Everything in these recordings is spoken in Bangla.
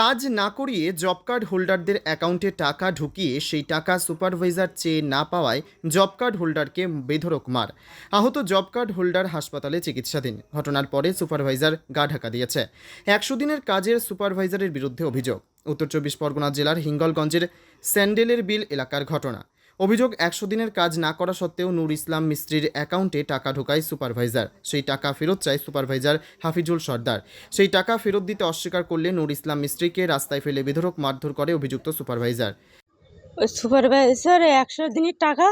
কাজ না করিয়ে জব কার্ড হোল্ডারদের অ্যাকাউন্টে টাকা ঢুকিয়ে সেই টাকা সুপারভাইজার চেয়ে না পাওয়ায় জব কার্ড হোল্ডারকে বেধরক মার। আহত জব কার্ড হোল্ডার হাসপাতালে চিকিৎসাধীন। ঘটনার পরে সুপারভাইজার গা ঢাকা দিয়েছে। একশো দিনের কাজের সুপারভাইজারের বিরুদ্ধে অভিযোগ। উত্তর চব্বিশ পরগনা জেলার হিঙ্গলগঞ্জের স্যান্ডেলের বিল এলাকার ঘটনা। অভিযোগ একশো দিনের কাজ না করা সত্ত্বেও নূর ইসলাম মিস্ত্রির অ্যাকাউন্টে টাকা ঢোকায় সুপারভাইজার। সেই টাকা ফেরত চায় সুপারভাইজার হাফিজুল সর্দার। সেই টাকা ফেরত দিতে অস্বীকার করলে নূর ইসলাম মিস্ত্রিকে রাস্তায় ফেলে বিধরক মারধর করে অভিযুক্ত সুপারভাইজার। ওই সুপারভাইজার একশো দিনের টাকা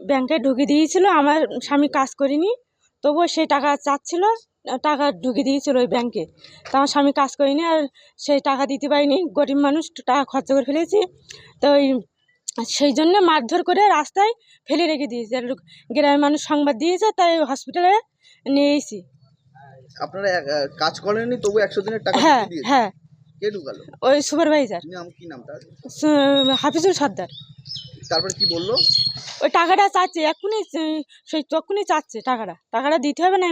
ব্যাংকে ঢুকিয়ে দিয়েছিল, আমার স্বামী কাজ করিনি, তবুও সেই টাকা চাচ্ছিল, টাকা ঢুকিয়ে দিয়েছিল ওই ব্যাংকে। তো আমার স্বামী কাজ করিনি আর সেই টাকা দিতে পারিনি, গরিব মানুষ, টাকা খরচা করে ফেলেছি। তো ওই সেই জন্য মারধর করে রাস্তায় ফেলে রেখে দিয়েছে। আর গ্রামের মানুষ সংবাদ দিয়েছে তাই হসপিটালে নিয়ে এসেছি। আপনারা এক- কাজ করেননি তবু একশো দিনের টাকা হ্যাঁ ঢুকিয়ে দিয়েছে হ্যাঁ। কে ঢুকালো? ওই সুপারভাইজার নাম কি নাম তার? সু- হাফিজুল সর্দার। তারপরে কি বলল? ওই টাকাটা চাচ্ছে এক্ষুনি সেই তখনই চাচ্ছে টাকাটা। টাকাটা দিতে হবে না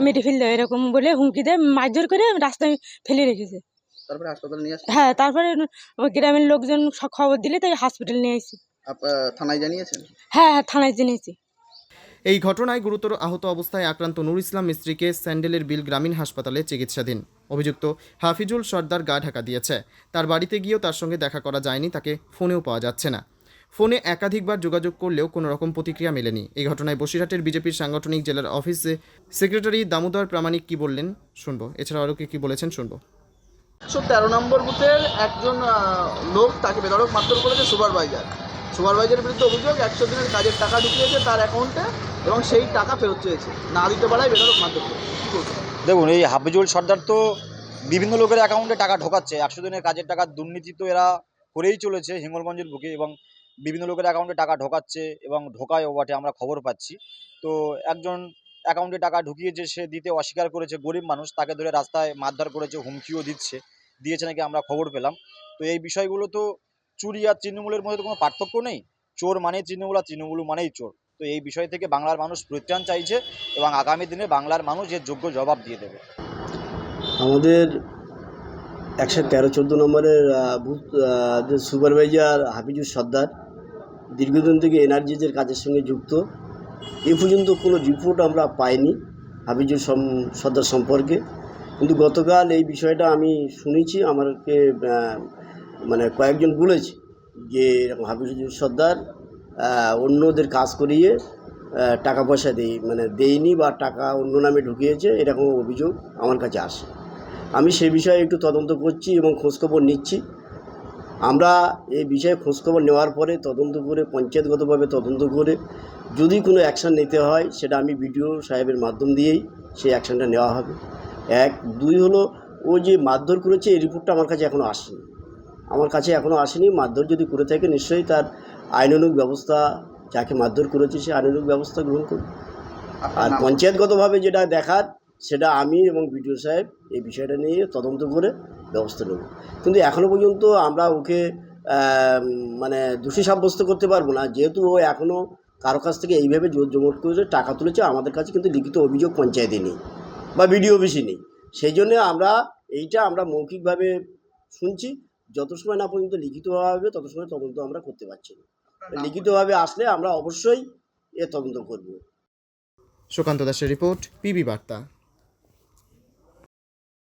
মেরে ফেলতে হবে এরকম বলে হুমকি দিয়ে মারধর করে রাস্তায় ফেলে রেখেছে। তারপরে হাসপাতালে নিয়ে আসে হ্যাঁ তারপরে গ্রামের লোকজন সব খবর দিলে তাই হসপিটাল নিয়ে আসি। থানায় জানিয়েছেন? হ্যাঁ হ্যাঁ থানায় জেনেছি এই ঘটনায় গুরুতর আহত অবস্থায় আক্রান্ত নূর ইসলাম মিস্ত্রিকে স্যান্ডেলের বিল গ্রামীণ হাসপাতালে চিকিৎসাধীন। অভিযুক্ত হাফিজুল সর্দার গা ঢাকা দিয়েছে। তার বাড়িতে গিয়েও তার সঙ্গে দেখা করা যায়নি তাকে ফোনেও পাওয়া যাচ্ছে না। ফোনে একাধিকবার যোগাযোগ করলেও কোনো রকম প্রতিক্রিয়া মেলেনি। এই ঘটনায় বসিরহাটের বিজেপির সাংগঠনিক জেলার অফিসে সেক্রেটারি দামোদর প্রামাণিক কি বললেন শুনব। এছাড়া আরও কে কী বলেছেন শুনব। একশো তেরো নম্বর বুথের একজন লোক তাকে বেদরক মারধর করেছে সুপারভাইজার। সুপারভাইজারের বিরুদ্ধে অভিযোগ, একশো দিনের কাজের টাকা ঢুকিয়েছে তার অ্যাকাউন্টে এবং সেই টাকা ফেরত চেয়েছে। না দিতে পারায় বেদরক মারধর করেছে। দেখুন, এই হাফিজুল সর্দার তো বিভিন্ন লোকের অ্যাকাউন্টে টাকা ঢোকাচ্ছে। একশো দিনের কাজের টাকা দুর্নীতি তো এরা করেই চলেছে হিঙ্গলগঞ্জের বুকে এবং বিভিন্ন লোকের অ্যাকাউন্টে টাকা ঢোকাচ্ছে এবং ঢোকায়ও বটে, আমরা খবর পাচ্ছি। তো একজন অ্যাকাউন্টে টাকা ঢুকিয়েছে সে দিতে অস্বীকার করেছে, গরিব মানুষ, তাকে ধরে রাস্তায় মারধর করেছে, হুমকিও দিচ্ছে, দিয়েছে নাকি আমরা খবর পেলাম। তো এই বিষয়গুলো তো চুরি আর তৃণমূলের মধ্যে কোনো পার্থক্য নেই। চোর মানেই তৃণমূল আর তৃণমূল মানেই চোর। তো এই বিষয় থেকে বাংলার মানুষ পরিত্রাণ চাইছে এবং আগামী দিনে বাংলার মানুষ এর যোগ্য জবাব দিয়ে দেবে। আমাদের একশো তেরো, চোদ্দ নম্বরের বুথ সুপারভাইজার হাফিজুর সর্দার, দীর্ঘদিন থেকে এনার্জিজের কাজের সঙ্গে যুক্ত। এ পর্যন্ত কোনো রিপোর্ট আমরা পাইনি হাফিজুর সর্দার সম্পর্কে। কিন্তু গতকাল এই বিষয়টা আমি শুনেছি আমাকে মানে কয়েকজন বলেছে যে এরকম হাফিজুর সর্দার অন্যদের কাজ করিয়ে টাকা পয়সা দেই মানে দেয়নি বা টাকা অন্য নামে ঢুকিয়েছে, এরকম অভিযোগ আমার কাছে আসে। আমি সে বিষয়ে একটু তদন্ত করছি এবং খোঁজখবর নিচ্ছি। আমরা এই বিষয়ে খোঁজখবর নেওয়ার পরে তদন্ত করে পঞ্চায়েতগতভাবে তদন্ত করে যদি কোনো অ্যাকশান নিতে হয় সেটা আমি বিডিও সাহেবের মাধ্যম দিয়েই সেই অ্যাকশানটা নেওয়া হবে। এক। দুই হলো ও যে মারধর করেছে এই রিপোর্টটা আমার কাছে এখনও আসেনি। আমার কাছে এখনও আসেনি মারধর যদি করে থাকে নিশ্চয়ই তার আইনানুক ব্যবস্থা যাকে মারধর করেছে সে আইনানুগ ব্যবস্থা গ্রহণ করবে। আর পঞ্চায়েতগতভাবে যেটা দেখার সেটা আমি এবং বিডিও সাহেব এই বিষয়টা নিয়ে তদন্ত করে ব্যবস্থা নেব। কিন্তু এখনও পর্যন্ত আমরা ওকে মানে দোষী সাব্যস্ত করতে পারব না। যেহেতু ও এখনও কারও কাছ থেকে এইভাবে জোর জমট করে টাকা তুলেছে, আমাদের কাছে কিন্তু লিখিত অভিযোগ পঞ্চায়েতে নেই বা বিডিও অফিসে নেই। সেই জন্য আমরা এইটা আমরা মৌখিকভাবে শুনছি। যত সময় না পর্যন্ত লিখিতভাবে তত সময় তদন্ত আমরা করতে পারছি না। লিখিতভাবে আসলে আমরা অবশ্যই এ তদন্ত করব। সুকান্ত দাসের রিপোর্ট, পিবি বার্তা।